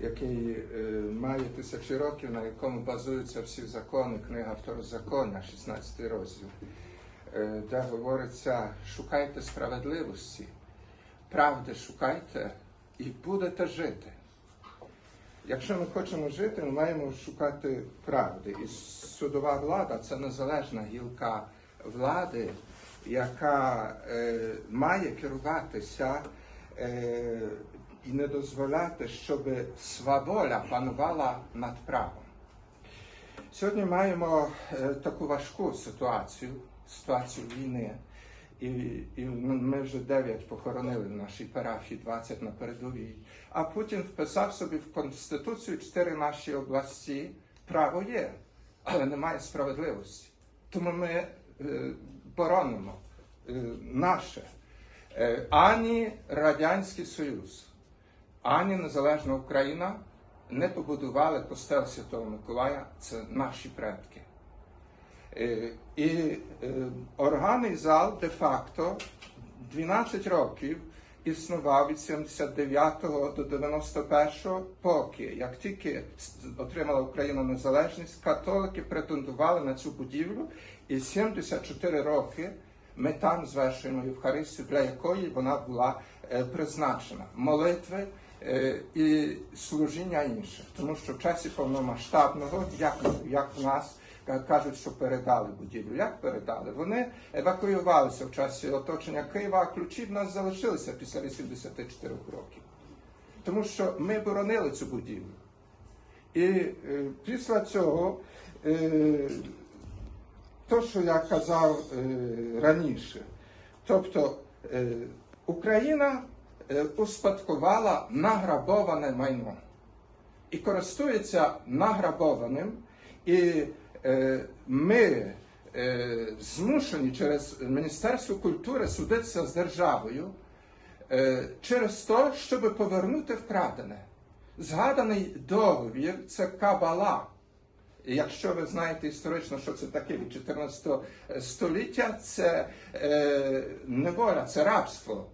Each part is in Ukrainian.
який е, має тисячі років, на якому базуються всі закони, книга Второзаконня, 16 розділ, е, де говориться: шукайте справедливості, правди шукайте і будете жити. Якщо ми хочемо жити, ми маємо шукати правди. І судова влада це незалежна гілка влади, яка е, має керуватися е, і не дозволяти, щоб сваволя панувала над правом. Сьогодні маємо е, таку важку ситуацію, ситуацію війни. І, і ми вже 9 похоронили в нашій парафії, 20 на передовій. А Путін вписав собі в Конституцію чотири наші області. Право є, але немає справедливості. Тому ми е, боронимо е, наше е, ані Радянський Союз, ані Незалежна Україна не побудували костел Святого Миколая. Це наші предки. Е, І е, органний зал де-факто 12 років існував від 79 до 91, поки як тільки отримала Україна незалежність, католики претендували на цю будівлю, і 74 роки ми там звершуємо Євхаристію, для якої вона була е, призначена. Молитви і служіння інших. Тому що в часі повномасштабного, як, як в нас, кажуть, що передали будівлю. Як передали? Вони евакуювалися в часі оточення Києва, а ключі в нас залишилися після 84 років. Тому що ми боронили цю будівлю. І е, після цього, е, то, що я казав е, раніше, тобто е, Україна е, успадкувала награбоване майно і користується награбованим, і е, ми е, змушені через Міністерство культури судитися з державою е, через те, щоб повернути вкрадене. Згаданий договір це кабала. Якщо ви знаєте історично, що це таке від 14 століття, це е, неволя, це рабство.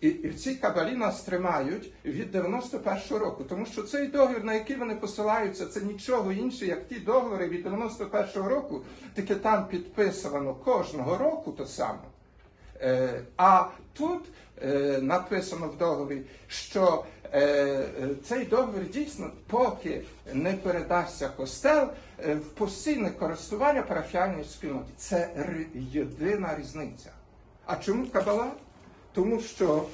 І, і в кабалі нас тримають від 91-го року, тому що цей договір, на який вони посилаються, це нічого інше, як ті договори від 91-го року, тільки там підписано кожного року то саме. Е, а тут е, написано в договорі, що е, цей договір дійсно, поки не передасться костел е, в постійне користування парафіальної спільноти. Це єдина різниця. А чому кабала? Тому що,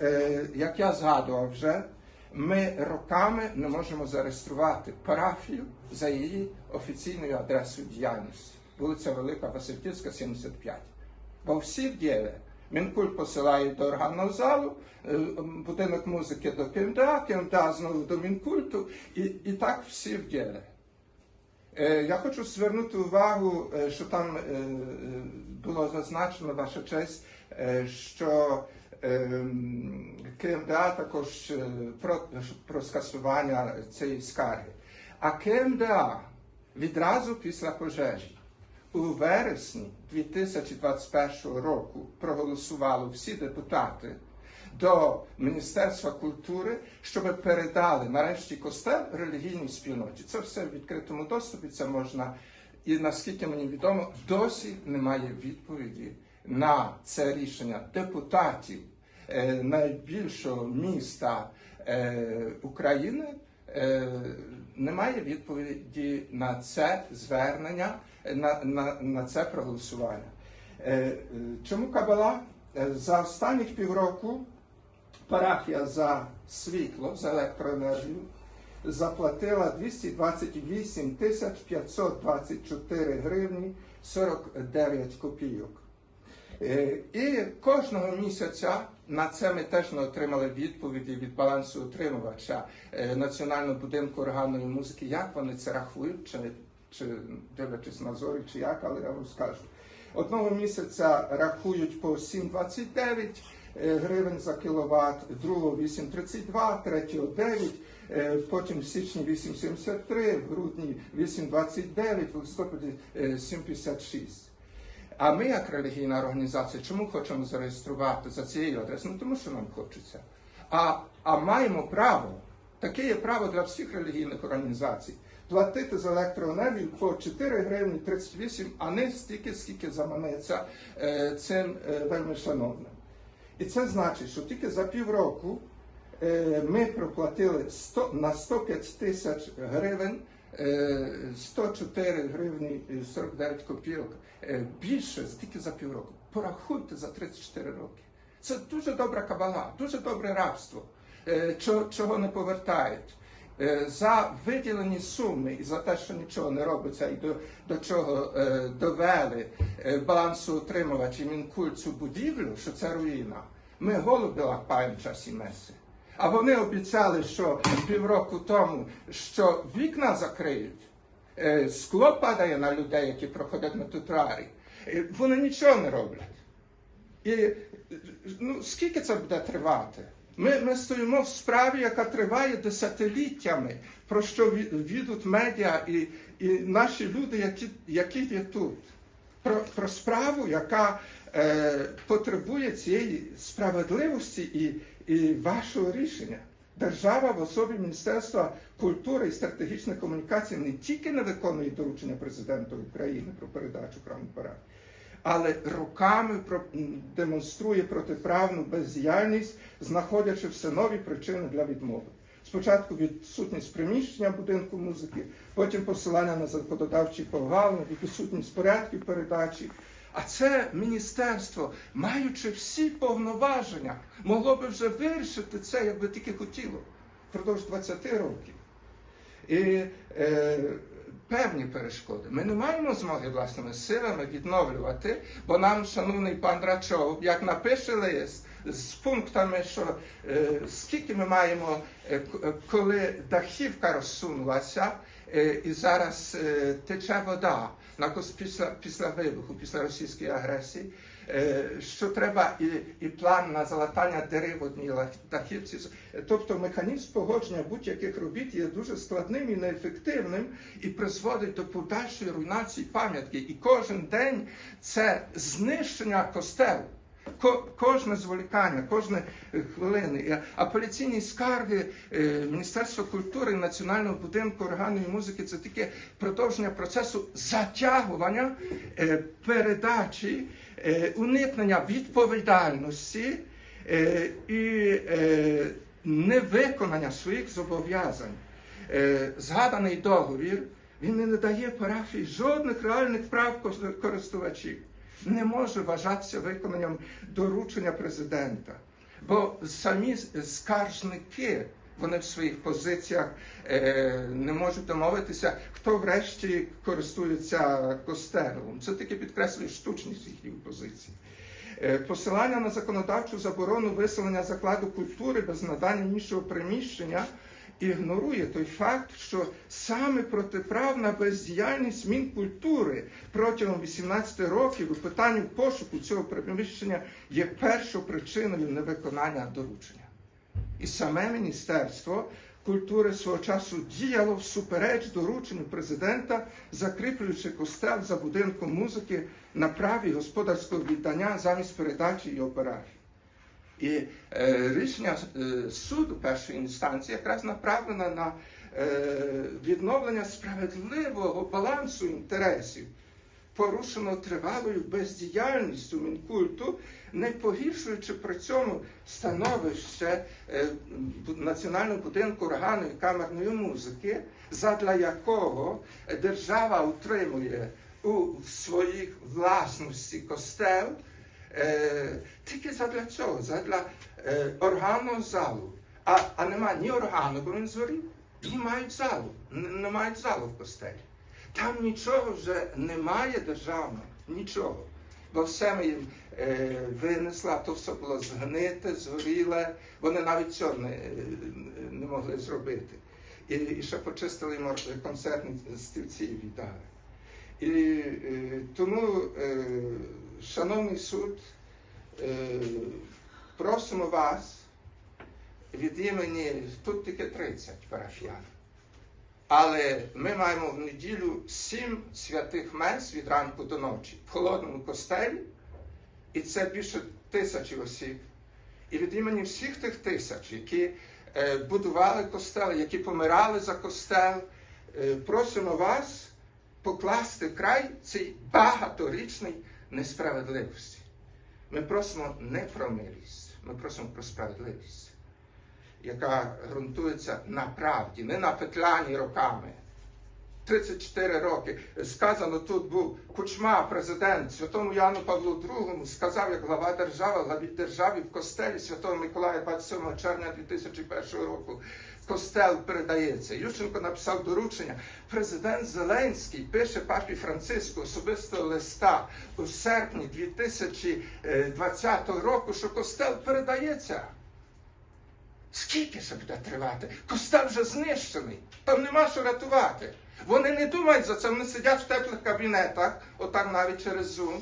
е, як я згадував вже, ми роками не можемо зареєструвати парафію за її офіційною адресою діяльності. Вулиця Велика Васильківська, 75. Бо всі в ділі. Мінкульт посилає до органного залу, е, будинок музики до КМДА, КМДА знову до Мінкульту, і, і так всі в ділі. Е, Я хочу звернути увагу, е, що там е, е, було зазначено, ваша честь, е, що е, КМДА також е, про, про скасування цієї скарги. А КМДА відразу після пожежі у вересні 2021 року проголосували всі депутати до Міністерства культури, щоб передали нарешті костел релігійній спільноті. Це все в відкритому доступі, це можна. І наскільки мені відомо, досі немає відповіді на це рішення депутатів е, найбільшого міста е, України. Е, немає відповіді на це звернення, на, на, на це проголосування. Чому Кабала? За останніх півроку парафія за світло, за електроенергію заплатила 228 тисяч 524 гривні 49 копійок. Е, І кожного місяця на це ми теж не отримали відповіді від балансу утримувача е, Національного будинку органної музики. Як вони це рахують, чи, чи дивлячись на зорі, чи як, але я вам скажу. Одного місяця рахують по 7,29 е, гривень за кіловат, другого 8,32, третього 9, е, потім в січні 8,73, в грудні 8,29, в листопаді е, 7,56. А ми, як релігійна організація, чому хочемо зареєструвати за цією адресою? Ну тому що нам хочеться. А, а маємо право. Таке є право для всіх релігійних організацій. Платити за електроенергію по 4 гривні 38, а не стільки, скільки заманеться е, цим е, вельми шановним. І це значить, що тільки за півроку е, ми проплатили 100, на 105 тисяч гривень е, 104 гривні 49 копійок. Більше тільки за півроку. Порахуйте за 34 роки. Це дуже добра кабала, дуже добре рабство, чого не повертають. Е, За виділені суми і за те, що нічого не робиться, і до, до чого е, довели е, балансоутримувачі Мінкуль цю будівлю, що це руїна, ми голуби лапаємо часі меси. А вони обіцяли, що півроку тому, що вікна закриють, скло падає на людей, які проходять на тротуарі. Е, Вони нічого не роблять. І ну, скільки це буде тривати? Ми, ми стоїмо в справі, яка триває десятиліттями, про що ві- відуть медіа і, і наші люди, які, які є тут. Про, про справу, яка е, потребує цієї справедливості і, і вашого рішення. Держава в особі Міністерства культури і стратегічних комунікацій не тільки не виконує доручення президента України про передачу парад, але руками демонструє протиправну бездіяльність, знаходячи все нові причини для відмови. Спочатку відсутність приміщення будинку музики, потім посилання на законодавчі погалини, відсутність порядків передачі. А це міністерство, маючи всі повноваження, могло би вже вирішити це, якби тільки хотіло, впродовж 20 років. І е, певні перешкоди. Ми не маємо змоги власними силами відновлювати, бо нам, шановний пан Рачов, як напише лист з пунктами, що е, скільки ми маємо, е, е, коли дахівка розсунулася, е, і зараз е, тече вода на після, після вибуху, після російської агресії. Е, Що треба і, і план на залатання дерев одній ла- Тобто механізм погодження будь-яких робіт є дуже складним і неефективним і призводить до подальшої руйнації пам'ятки. І кожен день це знищення костелу. Ко- Кожне зволікання, кожне е, хвилини. Апеляційні скарги е, Міністерства культури і Національного будинку органної музики це таке продовження процесу затягування е, передачі, уникнення відповідальності і невиконання своїх зобов'язань. Згаданий договір він не надає парафії жодних реальних прав користувачів. Не може вважатися виконанням доручення президента. Бо самі скаржники вони в своїх позиціях е, не можуть домовитися, хто врешті користується костелом. Це таки підкреслює штучність їхньої позиції. Е, Посилання на законодавчу заборону виселення закладу культури без надання іншого приміщення ігнорує той факт, що саме протиправна бездіяльність Мінкультури протягом 18 років у питанні пошуку цього приміщення є першою причиною невиконання доручення. І саме Міністерство культури свого часу діяло всупереч дорученню президента, закріплюючи костел за будинком музики на праві господарського віддання замість передачі його парафії. І е, рішення е, суду першої інстанції якраз направлено на е, відновлення справедливого балансу інтересів, порушено тривалою бездіяльністю Мінкульту, не погіршуючи при цьому становище е, Національного будинку органної камерної музики, задля якого держава утримує у своїх власності костел. Е, тільки задля цього, задля е, органного залу. А, а нема ні органу, бо він згорів, мають залу. Не мають залу в костелі. Там нічого вже немає державного, нічого. Бо все ми їм е, винесли, а то все було згните, згоріле. Вони навіть цього не, не могли зробити. І, і ще почистили концертні стільці віддали. І е, тому, е, шановний суд, е, просимо вас від імені тут тільки 30 парафіян. Але ми маємо в неділю сім святих мес від ранку до ночі в холодному костелі, і це більше тисячі осіб. І від імені всіх тих тисяч, які е, будували костел, які помирали за костел. Е, Просимо вас покласти край цій багаторічній несправедливості. Ми просимо не про милість, ми просимо про справедливість, яка ґрунтується на правді, не на петлянні роками. 34 роки. Сказано, тут був Кучма, президент Святому Яну Павлу II, сказав, як глава держави, главі держави в костелі Святого Миколая 27 червня 2001 року. Костел передається. Ющенко написав доручення. Президент Зеленський пише папі Франциску особистого листа у серпні 2020 року, що костел передається. Скільки ще буде тривати? Костел вже знищений, там нема що рятувати. Вони не думають за це, вони сидять в теплих кабінетах, отак навіть через Zoom.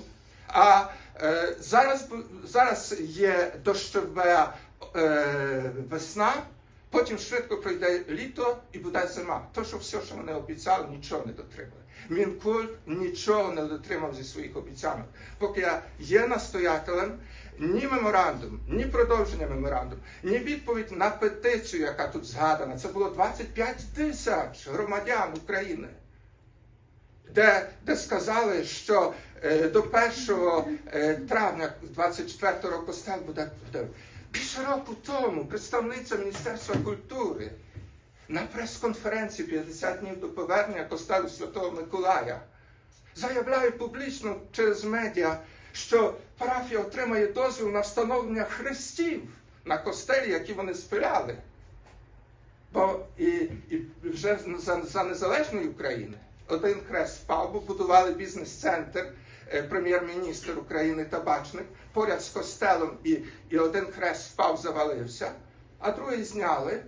А е, зараз, зараз є дощова е, весна, потім швидко пройде літо і буде зима. То, що все, що вони обіцяли, нічого не дотримали. Мінкульт нічого не дотримав зі своїх обіцянок. Поки я є настоятелем, ні меморандум, ні продовження меморандум, ні відповідь на петицію, яка тут згадана. Це було 25 тисяч громадян України, де, де сказали, що е, до 1 е, травня 24 року стан буде. Більше року тому представниця Міністерства культури на прес-конференції 50 днів до повернення костелу Святого Миколая заявляє публічно через медіа, що парафія отримає дозвіл на встановлення хрестів на костелі, які вони спиляли. Бо і, і вже за, за незалежної України один хрест впав, бо будували бізнес-центр, прем'єр-міністр України Табачник, поряд з костелом, і, і один хрест впав, завалився, а другий зняли.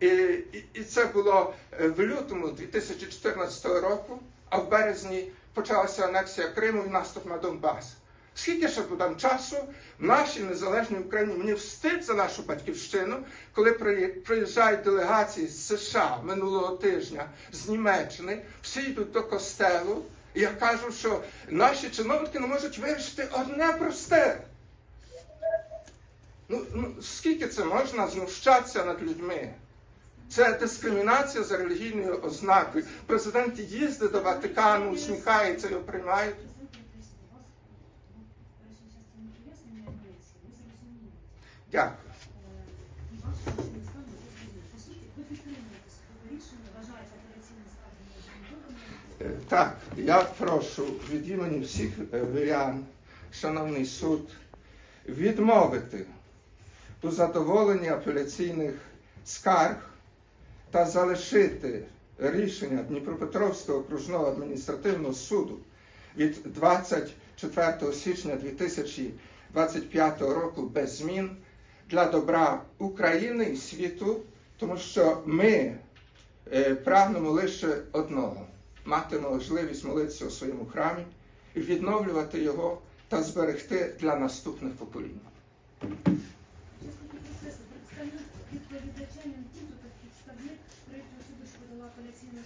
І, і, і це було е, в лютому 2014 року, а в березні почалася анексія Криму і наступ на Донбас. Скільки ще буде часу в нашій незалежній Україні мені встид за нашу батьківщину, коли приїжджають делегації з США минулого тижня, з Німеччини, всі йдуть до костелу, я кажу, що наші чиновники не можуть вирішити одне просте. Ну, ну скільки це можна знущатися над людьми? Це дискримінація за релігійною ознакою. Президент їздить до Ватикану, усміхається, його приймають. Дякую. Так, я прошу від імені всіх е, вірян, шановний суд, відмовити у задоволенні апеляційних скарг та залишити рішення Дніпропетровського окружного адміністративного суду від 24 січня 2025 року без змін для добра України і світу, тому що ми е, прагнемо лише одного мати можливість молитися у своєму храмі відновлювати його та зберегти для наступних поколінь.